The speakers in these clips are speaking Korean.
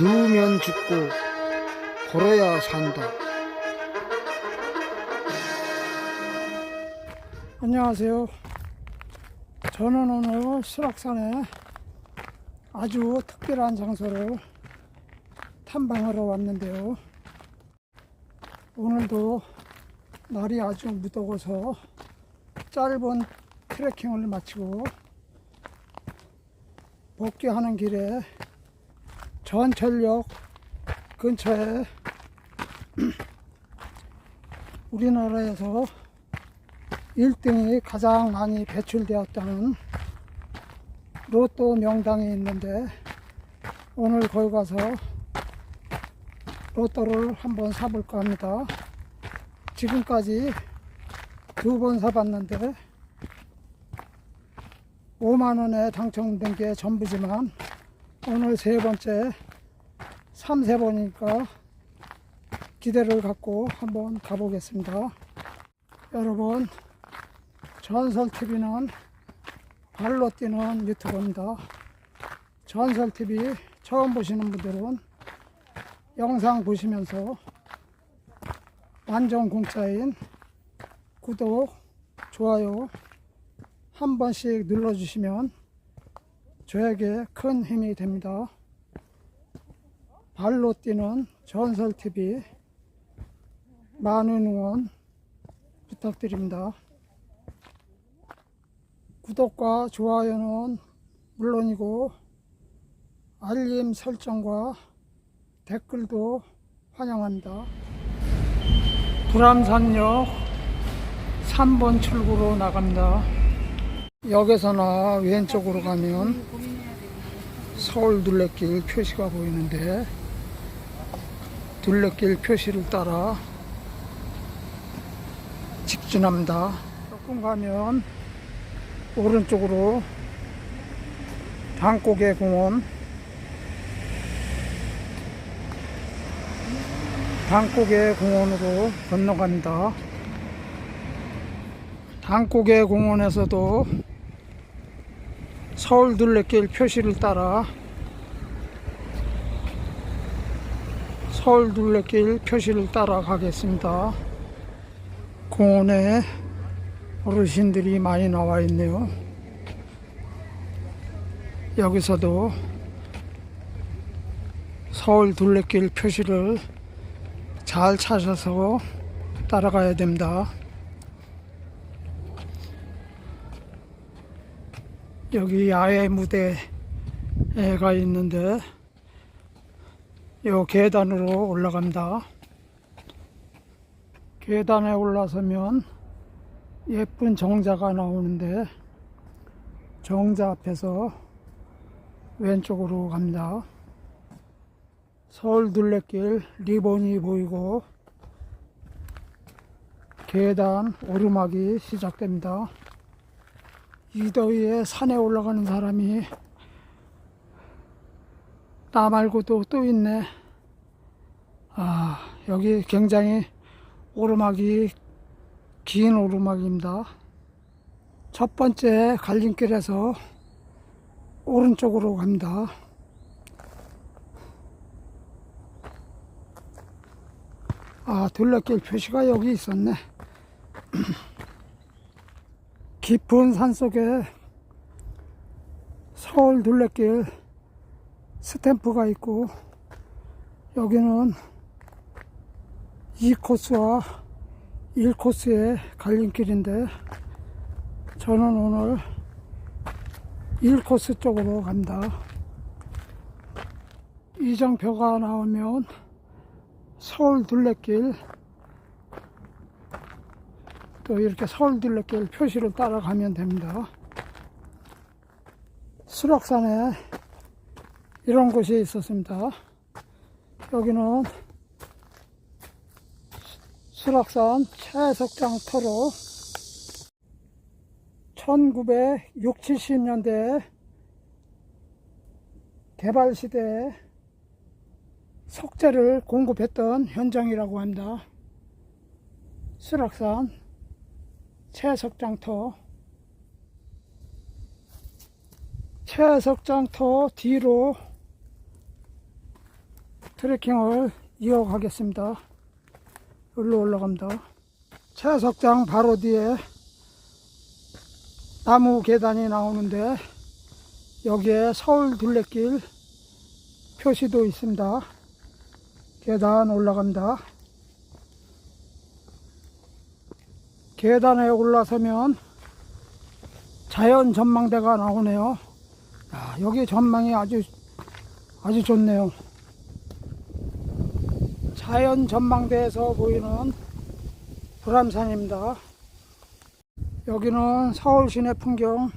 누우면 죽고 걸어야 산다. 안녕하세요. 저는 오늘 수락산에 아주 특별한 장소를 탐방하러 왔는데요. 오늘도 날이 아주 무더워서 짧은 트레킹을 마치고 복귀하는 길에 전철역 근처에 우리나라에서 1등이 가장 많이 배출되었다는 로또 명당이 있는데 오늘 거기 가서 로또를 한번 사볼까 합니다. 지금까지 두 번 사봤는데 5만원에 당첨된 게 전부지만 오늘 세 번째 3, 세 번이니까 기대를 갖고 한번 가보겠습니다. 여러분, 전설TV는 발로 뛰는 유튜버입니다. 전설TV 처음 보시는 분들은 영상 보시면서 완전 공짜인 구독, 좋아요 한 번씩 눌러주시면 저에게 큰 힘이 됩니다. 발로 뛰는 전설TV 많은 응원 부탁드립니다. 구독과 좋아요는 물론이고 알림 설정과 댓글도 환영합니다. 불암산역 3번 출구로 나갑니다. 역에서나 왼쪽으로 가면 서울 둘레길 표시가 보이는데 둘레길 표시를 따라 직진합니다. 조금 가면 오른쪽으로 당고개 공원 당고개 공원으로 건너갑니다. 당고개 공원에서도 서울 둘레길 표시를 따라 서울 둘레길 표시를 따라 가겠습니다. 공원에 어르신들이 많이 나와 있네요. 여기서도 서울 둘레길 표시를 잘 찾아서 따라가야 됩니다. 여기 야외 무대가 있는데 요 계단으로 올라갑니다. 계단에 올라서면 예쁜 정자가 나오는데 정자 앞에서 왼쪽으로 갑니다. 서울 둘레길 리본이 보이고 계단 오르막이 시작됩니다. 이 더위에 산에 올라가는 사람이 나 말고도 또 있네. 아, 여기 굉장히 오르막이 긴 오르막입니다. 첫 번째 갈림길에서 오른쪽으로 갑니다. 아, 둘레길 표시가 여기 있었네. 깊은 산 속에 서울 둘레길 스탬프가 있고 여기는 2코스와 1코스의 갈림길인데 저는 오늘 1코스 쪽으로 갑니다. 이정표가 나오면 서울 둘레길 또 이렇게 서울 둘레길 표시를 따라가면 됩니다. 수락산에 이런 곳이 있었습니다. 여기는 수락산 채석장 터로 1960, 70년대 개발 시대에 석재를 공급했던 현장이라고 합니다. 수락산 채석장터 채석장터 뒤로 트레킹을 이어가겠습니다. 여기로 올라갑니다. 채석장 바로 뒤에 나무 계단이 나오는데 여기에 서울 둘레길 표시도 있습니다. 계단 올라갑니다. 계단에 올라서면 자연 전망대가 나오네요. 야, 여기 전망이 아주 아주 좋네요. 자연 전망대에서 보이는 불암산입니다. 여기는 서울 시내 풍경.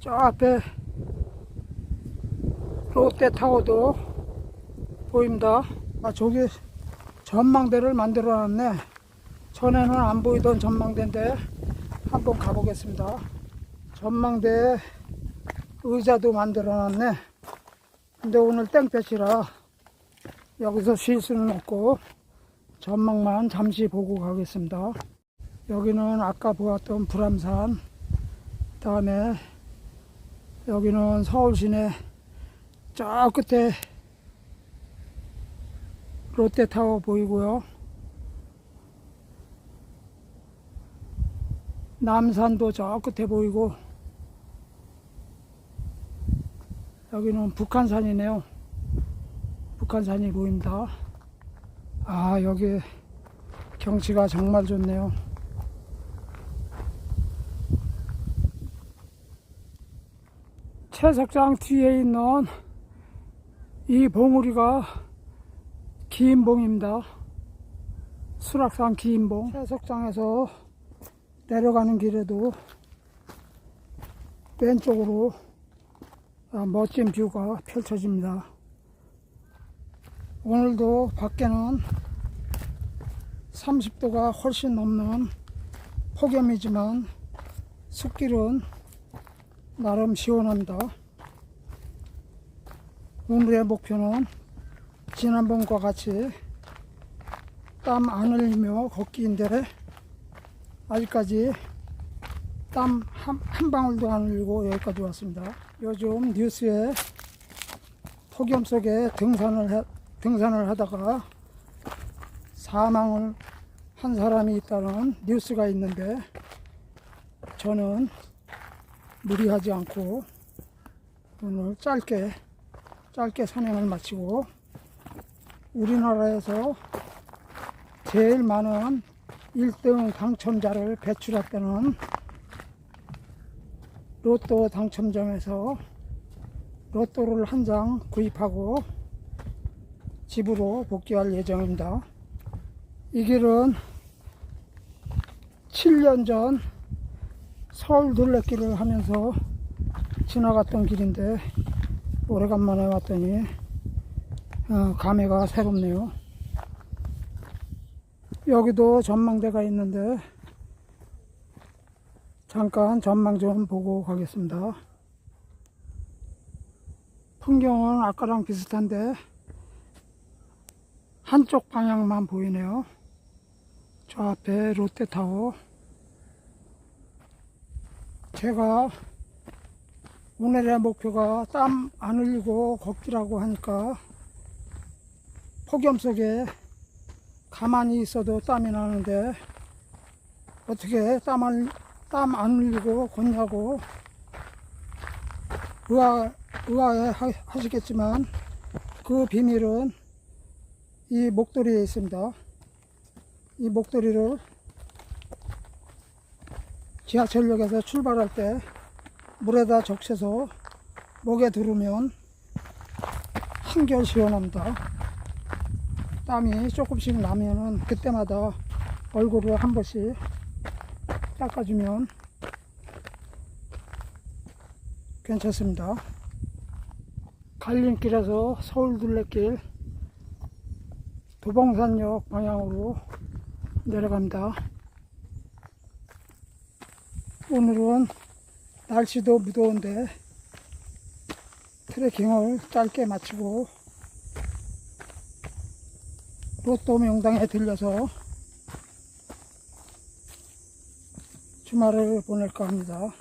저 앞에 롯데타워도 보입니다. 아, 저기 전망대를 만들어 놨네. 전에는 안 보이던 전망대인데 한번 가보겠습니다. 전망대 의자도 만들어 놨네. 근데 오늘 땡볕이라 여기서 쉴 수는 없고 전망만 잠시 보고 가겠습니다. 여기는 아까 보았던 불암산, 다음에 여기는 서울 시내 저 끝에 롯데타워 보이고요. 남산도 저 끝에 보이고 여기는 북한산이네요. 북한산이 보입니다. 아, 여기 경치가 정말 좋네요. 채석장 뒤에 있는 이 봉우리가 기인봉입니다. 수락산 기인봉. 채석장에서 내려가는 길에도 왼쪽으로 아, 멋진 뷰가 펼쳐집니다. 오늘도 밖에는 30도가 훨씬 넘는 폭염이지만 숲길은 나름 시원합니다. 오늘의 목표는 지난번과 같이 땀 안 흘리며 걷기인데 아직까지 땀 한, 한 방울도 안 흘리고 여기까지 왔습니다. 요즘 뉴스에 폭염 속에 등산을 해, 등산을 하다가 사망을 한 사람이 있다는 뉴스가 있는데 저는 무리하지 않고 오늘 짧게 짧게 산행을 마치고 우리나라에서 제일 많은 1등 당첨자를 배출했다는 로또 당첨점에서 로또를 한 장 구입하고 집으로 복귀할 예정입니다. 이 길은 7년 전 서울 둘레길을 하면서 지나갔던 길인데 오래간만에 왔더니 어, 감회가 새롭네요. 여기도 전망대가 있는데 잠깐 전망 좀 보고 가겠습니다. 풍경은 아까랑 비슷한데 한쪽 방향만 보이네요. 저 앞에 롯데타워. 제가 오늘의 목표가 땀 안 흘리고 걷기라고 하니까 폭염 속에 가만히 있어도 땀이 나는데 어떻게 땀을 땀 안 흘리고 걷냐고 의아, 의아해 하- 하시겠지만 그 비밀은 이 목도리에 있습니다. 이 목도리를 지하철역에서 출발할 때 물에다 적셔서 목에 두르면 한결 시원합니다. 땀이 조금씩 나면은 그때마다 얼굴을 한 번씩 닦아주면 괜찮습니다. 갈림길에서 서울 둘레길 도봉산역 방향으로 내려갑니다. 오늘은 날씨도 무더운데 트레킹을 짧게 마치고 로또 명당에 들려서 주말을 보낼까 합니다.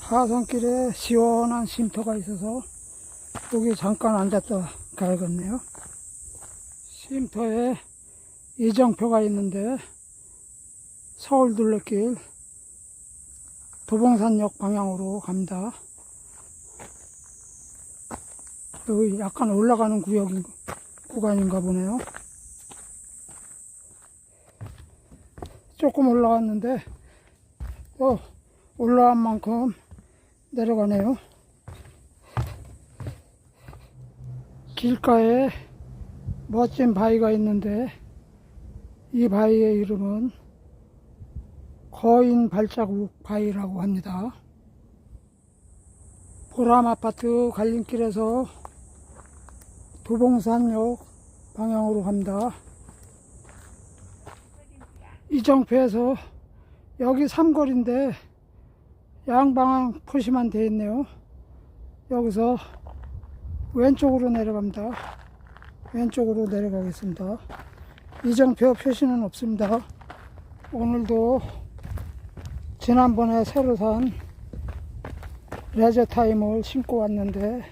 하산길에 시원한 쉼터가 있어서 여기 잠깐 앉았다 가야겠네요. 쉼터에 이정표가 있는데 서울 둘레길 도봉산역 방향으로 갑니다. 여기 약간 올라가는 구역인 구간인가 보네요. 조금 올라왔는데 어, 올라간 만큼 내려가네요. 길가에 멋진 바위가 있는데 이 바위의 이름은 거인 발자국 바위라고 합니다. 보람 아파트 갈림길에서 도봉산역 방향으로 갑니다. 이정표에서 여기 삼거리인데 양방향 표시만 되어 있네요. 여기서 왼쪽으로 내려갑니다. 왼쪽으로 내려가겠습니다. 이정표 표시는 없습니다. 오늘도 지난번에 새로 산 레저 타임을 신고 왔는데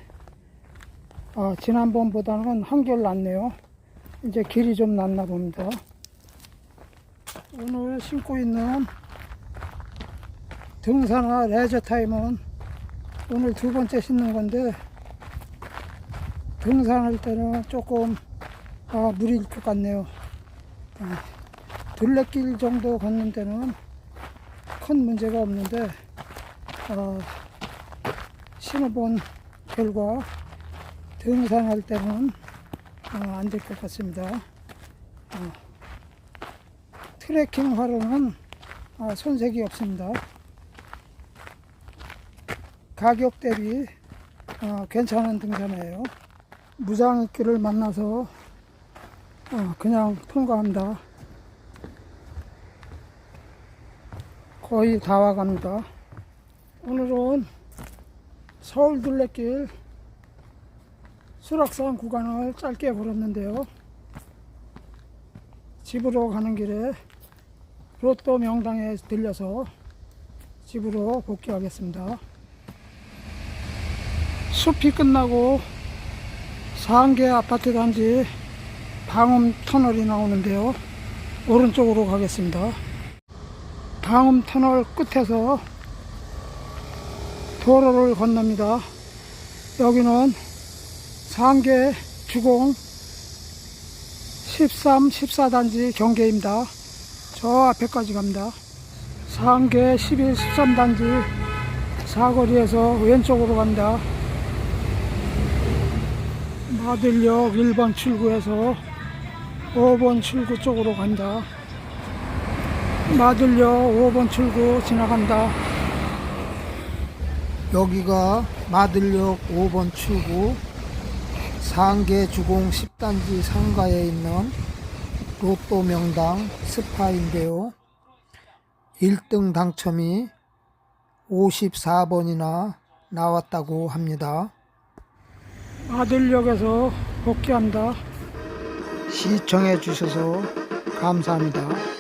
아, 지난번보다는 한결 낫네요. 이제 길이 좀 낫나 봅니다. 오늘 신고 있는 등산화 레저 타임은 오늘 두 번째 신는 건데 등산할 때는 조금 아, 무리일 것 같네요. 아, 둘레길 정도 걷는 데는 큰 문제가 없는데 어, 신어본 결과 등산할 때는 어, 안될 것 같습니다. 어, 트레킹 화로는 어, 손색이 없습니다. 가격 대비 어, 괜찮은 등산이에요. 무장익길을 만나서 어, 그냥 통과합니다. 거의 다 와갑니다. 오늘은 서울 둘레길 수락산 구간을 짧게 걸었는데요. 집으로 가는 길에 로또 명당에 들려서 집으로 복귀하겠습니다. 숲이 끝나고 상계 아파트 단지 방음 터널이 나오는데요. 오른쪽으로 가겠습니다. 방음 터널 끝에서 도로를 건넙니다. 여기는 상계 주공 13, 14단지 경계입니다. 저 앞에까지 갑니다. 상계 11, 13단지 사거리에서 왼쪽으로 갑니다. 마들역 1번 출구에서 5번 출구 쪽으로 간다. 마들역 5번 출구 지나간다. 여기가 마들역 5번 출구 상계 주공 10단지 상가에 있는 로또 명당 스파인데요. 1등 당첨이 54번이나 나왔다고 합니다. 마들역에서 복귀한다. 시청해 주셔서 감사합니다.